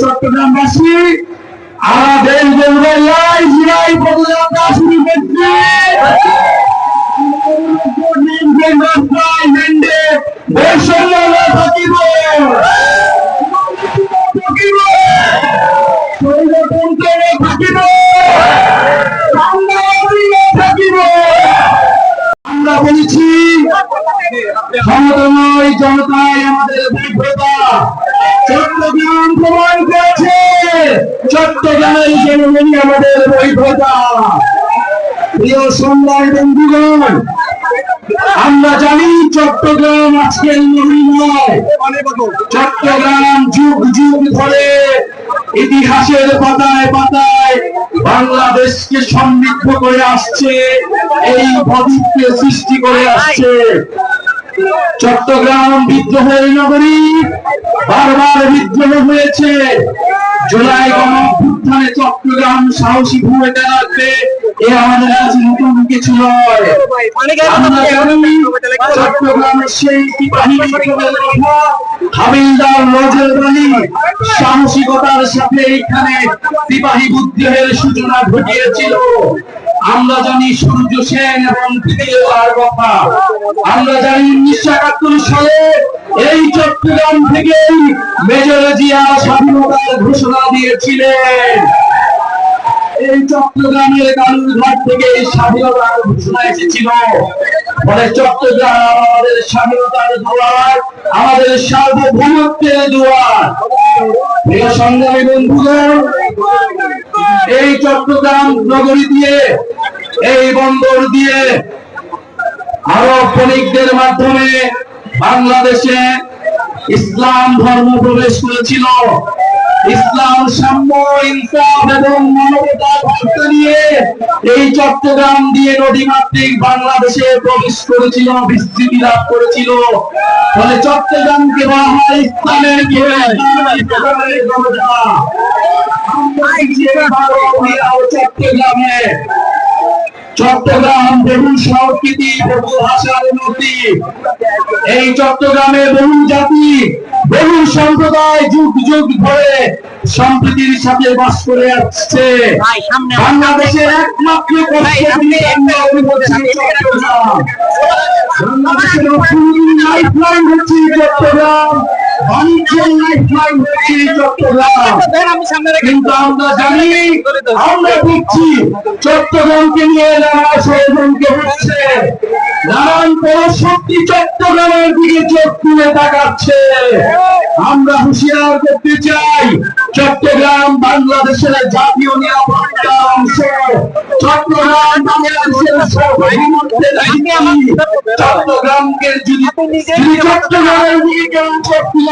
চট্টগ্রামবাসী আমাদের বলবেলাই জিরাই পদযাত্রা করছে। আমরা বলেছি ক্ষমতাময় জনতাই আমাদের বিভ্রতা চট্টগ্রাম প্রমাণ করেছে চট্টগ্রামের জনগণই আমাদের বৈধতা। প্রিয় বন্ধুগণ, আমরা জানি চট্টগ্রাম আজকের চট্টগ্রাম যুগ যুগ ধরে ইতিহাসের পাতায় পাতায় বাংলাদেশকে সমৃদ্ধ করে আসছে, এই ভবিষ্যৎ সৃষ্টি করে আসছে। চট্টগ্রাম বিদ্রোহের নগরী হয়েছে। জুলাই গণঅভ্যুত্থানে চট্টগ্রাম সাহসী ভূমিকা রাখবে এ আমাদের কাছে নতুন কিছু সাহসিকতার সাথে এখানে সিপাহী সূচনা ঘটিয়েছিল। আমরা জানি সূর্য সেন এবং কথা। আমরা জানি উনিশশো একাত্তর সালে এই চট্টগ্রাম থেকেই মেজর জিয়া স্বাধীনতার ঘোষণা দিয়েছিলেন। এই চট্টগ্রামের কালুরঘাট থেকে স্বাধীনতার ঘোষণা এসেছিল। ফলে চট্টগ্রাম আমাদের স্বাধীনতার আমাদের সার্বভৌমত্বের দুয়ার। প্রিয় সংগ্রামী বন্ধুগণ এই চট্টগ্রাম নগরী দিয়ে, এই বন্দর দিয়ে আরও বণিকদের মাধ্যমে বাংলাদেশে ইসলাম ধর্ম প্রবেশ করেছিল। ইসলাম সাম্য, ইনসাফ এবং মানবতা বার্তা নিয়ে এই চট্টগ্রাম দিয়ে নদীমাতৃক বাংলাদেশে প্রবেশ করেছিল, বিস্তৃতি লাভ করেছিল। ফলে চট্টগ্রামকে বলা হয় ইসলামের চট্টগ্রামে চট্টগ্রাম বহু সংস্কৃতি বহু ভাষার নদী। এই চট্টগ্রামে বহু জাতি বহু সম্প্রদায় যুগ যুগ ধরে সম্প্রীতির সাথে বাস করে আসছে। বাংলাদেশের একমাত্র বাংলাদেশের অর্থনীতির লাইফলাইন হচ্ছে চট্টগ্রাম। আমি সামনে রেখে কিন্তু আমরা জানি আমরা দেখছি চট্টগ্রামকে নিয়ে নানা ষড়যন্ত্র হচ্ছে নানান পরশক্তি চট্টগ্রামের দিকে চোখ তুলে তাকাচ্ছে। আমরা হুঁশিয়ার করতে চাই চট্টগ্রাম বাংলাদেশের জাতীয় নিরাপত্তার অংশ। চট্টগ্রাম বাংলাদেশের চট্টগ্রামকে যদি যদি চট্টগ্রামের দিকে কেউ চোখ তুলে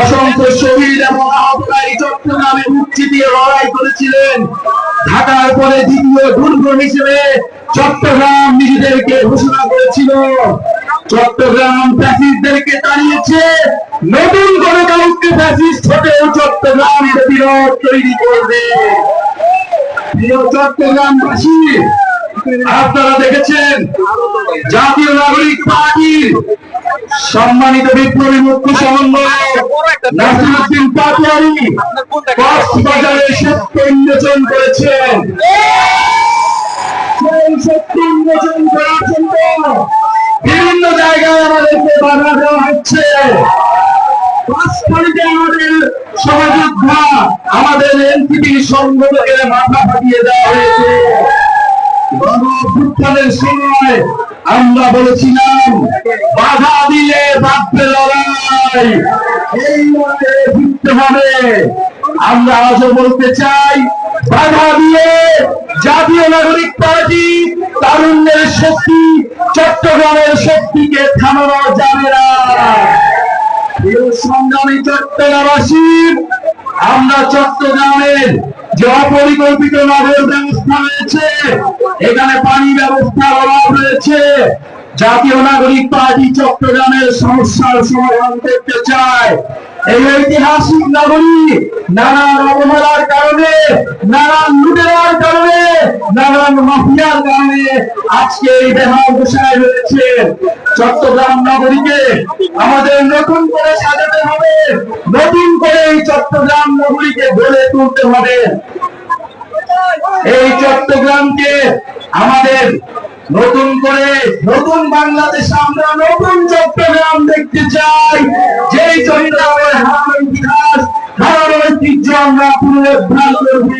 অসংখ্য শহীদ এবং আহতরা এই চট্টগ্রামে মুক্তি দিয়ে লড়াই করেছিলেন। ঢাকার পরে দ্বিতীয় দুর্গ হিসেবে চট্টগ্রাম নিজেদেরকে ঘোষণা করেছিল। চট্টগ্রাম ফ্যাসিস্টদেরকে তাড়িয়েছে নতুন করে কাউকে ফ্যাসিস্ট হতেও চট্টগ্রামের বিরোধ তৈরি করবে। চট্টগ্রামবাসী, আপনারা দেখেছেন, জাতীয় নাগরিক পার্টির সম্মানিত বিপ্লবী মুখ্য সমন্বয়ক, নাসিরুদ্দিন পাটোয়ারি কক্সবাজারে সত্য উন্মোচন করেছেন বিভিন্ন জায়গায় আমাদেরকে বাধা দেওয়া হচ্ছে। আমাদের সহযোদ্ধা, আমাদের সময় আমরা বলেছিলাম, বাধা দিলে বাঁধবে লড়াই। এই মতে ফিরতে হবে। আমরা আজও বলতে চাই, বাধা দিয়ে জাতীয় নাগরিক পার্টি তারুণ্যের শক্তি, চট্টগ্রামের শক্তিকে থামানো যাবে না। সংগ্রামী চট্টগ্রামবাসী, আমরা চট্টগ্রামের যে অপরিকল্পিত নগর ব্যবস্থা রয়েছে, এখানে পানি ব্যবস্থার অভাব রয়েছে। জাতীয় নাগরিক পার্টি চট্টগ্রামের সমস্যার সমাধান করতে চায়। এই ঐতিহাসিক নগরী নানান অবহেলার কারণে নানান লুটেরার কারণে নানান মাফিয়ার কারণে আজকে এই বেহাল দশায় রয়েছে চট্টগ্রাম নগরীকে আমাদের নতুন করে সাজাতে হবে, নতুন করে এই চট্টগ্রাম নগরীকে গড়ে তুলতে হবে। এই চট্টগ্রামকে আমাদের নতুন করে নতুন বাংলাদেশ আমরা নতুন চট্টগ্রাম দেখতে চাই। যেই হারানো ইতিহাস হারানো ঐতিহ্য আমরা পুনরুদ্ধার করব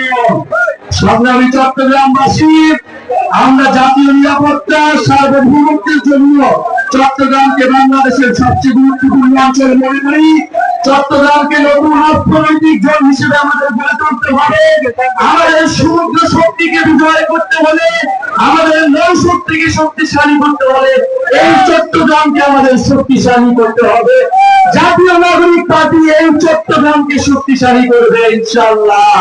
সংগ্রামী চট্টগ্রামবাসী, আমরা জাতীয় নিরাপত্তা, সার্বভৌমত্বের জন্য চট্টগ্রামকে বাংলাদেশের সবচেয়ে গুরুত্বপূর্ণ অঞ্চল মনে করি। চট্টগ্রামকে নতুন অর্থনৈতিক জোন হিসেবে আমাদের গড়ে তুলতে হবে। আমাদের সমুদ্র শক্তিকে বিজয় করতে হলে আমাদের নৌ শক্তিকে শক্তিশালী করতে হবে এই চট্টগ্রামকে আমাদের শক্তিশালী করতে হবে। জাতীয় নাগরিক পার্টি এই চট্টগ্রামকে শক্তিশালী করবে ইনশাল্লাহ